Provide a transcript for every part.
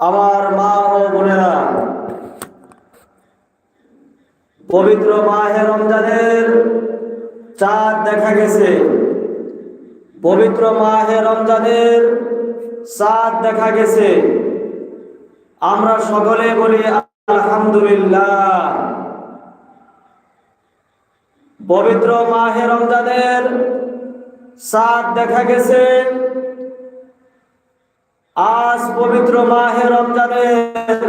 আমার মা ও বোনেরা, পবিত্র মাহে রমজানের চাঁদ দেখা গেছে। পবিত্র মাহে রমজানের চাঁদ দেখা গেছে। আমরা সকলে বলি, আলহামদুলিল্লাহ। পবিত্র মাহে রমজানের চাঁদ দেখা গেছে। আজ পবিত্র মাহে রমজানের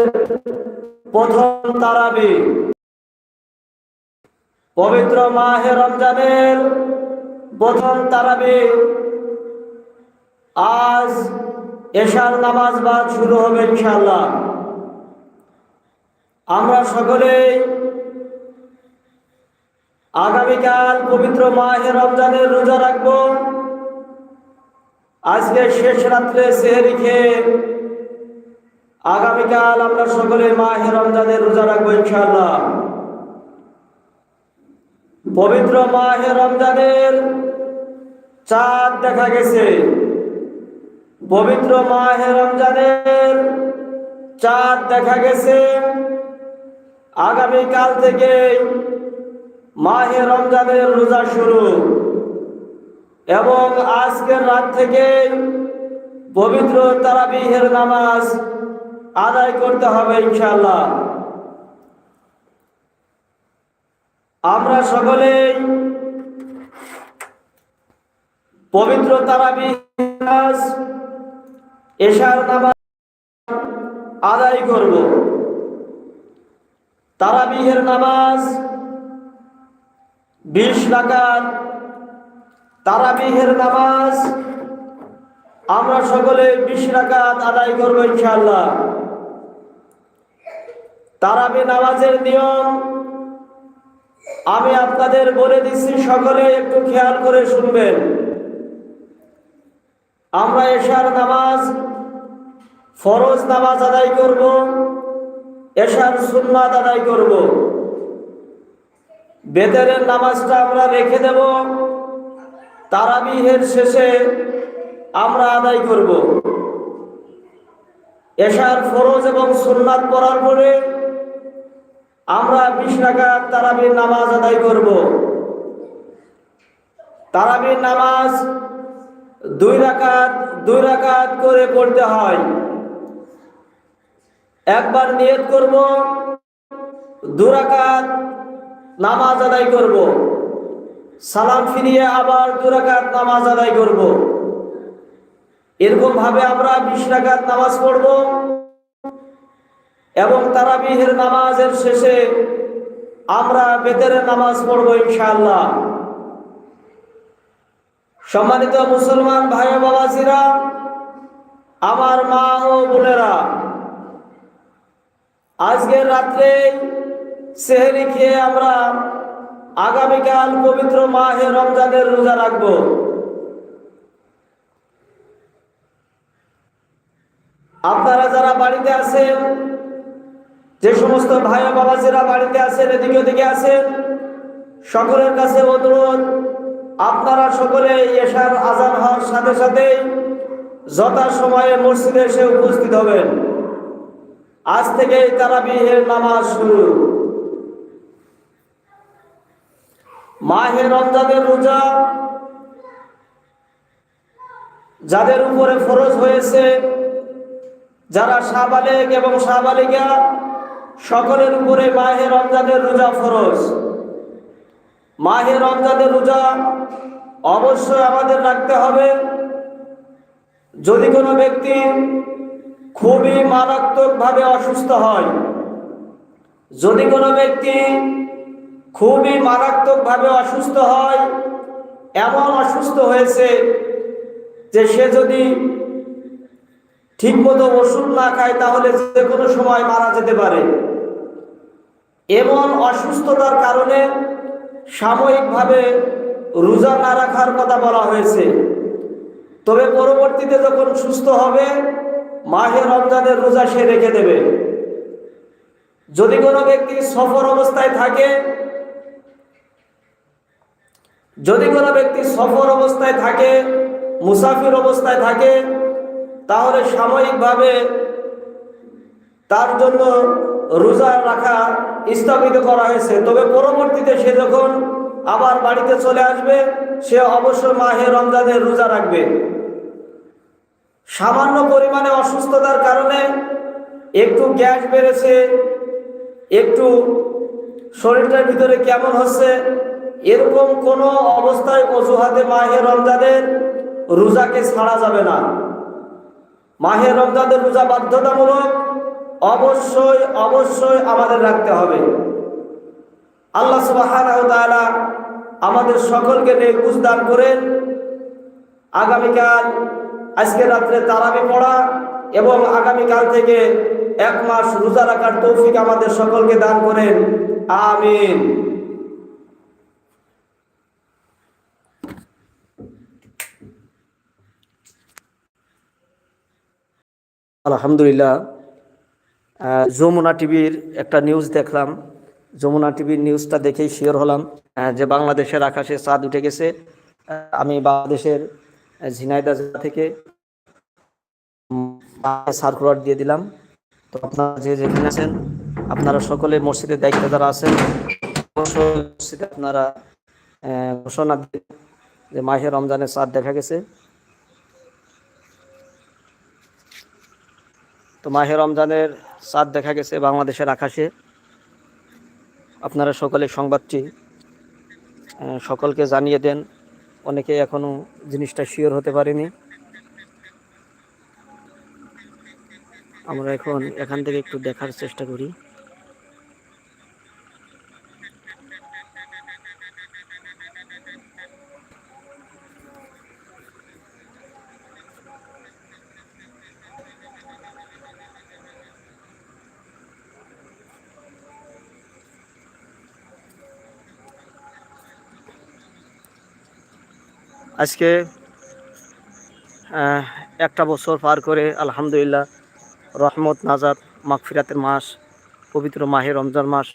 প্রথম তারাবি। পবিত্র মাহে রমজানের প্রথম তারাবি। আজ এশার নামাজ বাদ শুরু হবে ইনশাল্লাহ আমরা সকলেই আগামীকাল পবিত্র মাহে রমজানের রোজা রাখব। আজকে শেষ রাত্রে সেহরি আগামীকাল আমরা সকলে মাহে রমজানের রোজা রাখব ইনশাল্লাহ পবিত্র মাহে রমজানের চাঁদ দেখা গেছে। পবিত্র মাহে রমজানের চাঁদ দেখা গেছে। আগামীকাল থেকে মাহে রমজানের রোজা শুরু। এবং আজকের রাত থেকে পবিত্র তারাবিহের নামাজ আদায় করতে হবে ইনশাল্লাহ আমরা সকলেই পবিত্র তারাবি নামাজ, এশার নামাজ আদায় করব। তারাবিহের নামাজ বিশ রাকাত তারাবিহের নামাজ আমরা সকলে বিশ রাকাত আদায় করব ইনশাআল্লাহ। তারাবি নামাজের নিয়ম আমি আপনাদের বলে দিচ্ছি, সকলে একটু খেয়াল করে শুনবেন। আমরা এশার নামাজ, ফরজ নামাজ আদায় করব, এশার সুন্নাত আদায় করব। বেতেরের নামাজটা আমরা রেখে দেব। তারাবিহের শেষে আমরা আদায় করব। এশার ফরজ এবং সুন্নাত পড়ার পরে আমরা বিশ রাকাত তারাবির নামাজ আদায় করব। তারাবির নামাজ দুই রাকাত দুই রাকাত করে পড়তে হয়। একবার নিয়ত করব, দু রাকাত নামাজ আদায় করব। সালাম ফিরিয়ে আবার দু রাকাত নামাজ আদায় করব। এরকম ভাবে আমরা বিশ রাকাত নামাজ পড়ব এবং তারাবিহের নামাজের শেষে আমরা বেতের নামাজ পড়ব ইনশাআল্লাহ। সম্মানিত মুসলমান ভাই বাবাজিরা, আমার মা ও বোনেরা, আজকের রাত্রে সেহেরি খেয়ে আমরা আগামীকাল পবিত্র মাহে রমজানের রোজা রাখব। আপনারা যারা বাড়িতে আছেন, যে সমস্ত ভাই বাবাজিরা বাড়িতে আছেন, এদিকে ওদিকে আছেন, সকলের কাছে অনুরোধ, আপনারা সকলে এশার আজান হওয়ার সাথে সাথেই যথা সময়ে মসজিদে এসে উপস্থিত হবেন। আজ থেকেই তারা বিহের নামাজ শুরু। মাহে রমজানের রোজা যাদের উপরে ফরজ হয়েছে, যারা সাবালেক এবং সাবালিকা, সকলের উপরে মাহে রমজানের রোজা ফরজ। মাহে রমজানের রোজা অবশ্যই আমাদের রাখতে হবে। যদি কোনো ব্যক্তি খুবই মারাত্মকভাবে অসুস্থ হয়, যদি কোনো ব্যক্তি খুবই মারাত্মকভাবে অসুস্থ হয়। এমন অসুস্থ হয়েছে যে সে যদি ঠিকমতো ওষুধ না খায়, তাহলে যে কোনো সময় মারা যেতে পারে। এমন অসুস্থতার কারণে সাময়িকভাবে রোজা না রাখার কথা বলা হয়েছে। তবে পরবর্তীতে যখন সুস্থ হবে, মাহে রমজানের রোজা সে রেখে দেবে। যদি কোনো ব্যক্তি সফর অবস্থায় থাকে যদি কোনো ব্যক্তি সফর অবস্থায় থাকে, মুসাফির অবস্থায় থাকে, তাহলে সাময়িকভাবে তার জন্য রোজা রাখা স্থগিত করা হয়েছে। তবে পরবর্তীতে সে যখন আবার বাড়িতে চলে আসবে, সে অবশ্যই মাহে রমজানের রোজা রাখবে। সামান্য পরিমাণে অসুস্থতার কারণে একটু গ্যাস বেড়েছে, একটু শরীরটার ভিতরে কেমন হচ্ছে এরকম কোনো অবস্থায় অজুহাতে মাহে রমজানের রোজাকে ছাড়া যাবে না। মাহে রমজানের রোজা বাধ্যতামূলক অবশ্যই অবশ্যই আমাদের রাখতে হবে। আল্লাহ তাআলা আমাদের সকলকে নেকুজ দান করেন। আগামীকাল, আজকে রাত্রে তারাবি পড়া এবং আগামীকাল থেকে এক মাস রোজা রাখার তৌফিক আমাদের সকলকে দান করেন। আমিন। আলহামদুলিল্লাহ। যমুনা টিভির একটা নিউজ দেখলাম। যমুনা টিভির নিউজটা দেখেই শিওর হলাম যে বাংলাদেশের আকাশে চাঁদ উঠে গেছে। আমি বাংলাদেশের ঝিনাইদা জেলা থেকে সার্কুলার দিয়ে দিলাম। তো আপনারা যে যেখানে আছেন, আপনারা সকলে মসজিদের দায়িত্বে যারা আছেন, মসজিদে আপনারা ঘোষণা দিন যে মাহে রমজানের চাঁদ দেখা গেছে। তো মাহে রমজানের চাঁদ দেখা গেছে বাংলাদেশের আকাশে। আপনারা সকলে সংবাদটি সকলকে জানিয়ে দেন। অনেকে এখনও জিনিসটা শিওর হতে পারেনি। আমরা এখন এখান থেকে একটু দেখার চেষ্টা করি। আজকে একটা বছর পার করে আলহামদুলিল্লাহ রহমত নাজাদ মাগফিরাতের মাস, পবিত্র মাহে রমজান মাস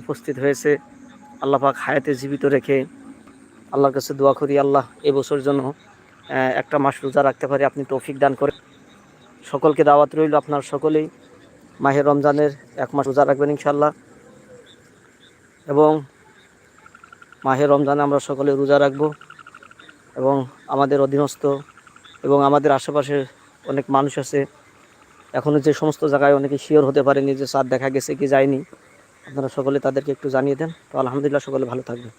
উপস্থিত হয়েছে। আল্লাহ পাক হায়াতে জীবিত রেখে আল্লাহর কাছে দোয়া করি, আল্লাহ এবছর জন্য একটা মাস রোজা রাখতে পারি, আপনি তৌফিক দান করে সকলকে দাওয়াত রইল আপনার সকলেই। মাহে রমজানের এক মাস রোজা রাখবেন ইনশাল্লাহ এবং মাহে রমজানে আমরা সকলে রোজা রাখব। এবং আমাদের অধীনস্থ এবং আমাদের আশেপাশে অনেক মানুষ আছে। এখনও যে সমস্ত জায়গায় অনেকে শিওর হতে পারেনি যে স্যার দেখা গেছে কি যায়নি। আপনারা সকলে তাদেরকে একটু জানিয়ে দেন। তো আলহামদুলিল্লাহ সকলে ভালো থাকবে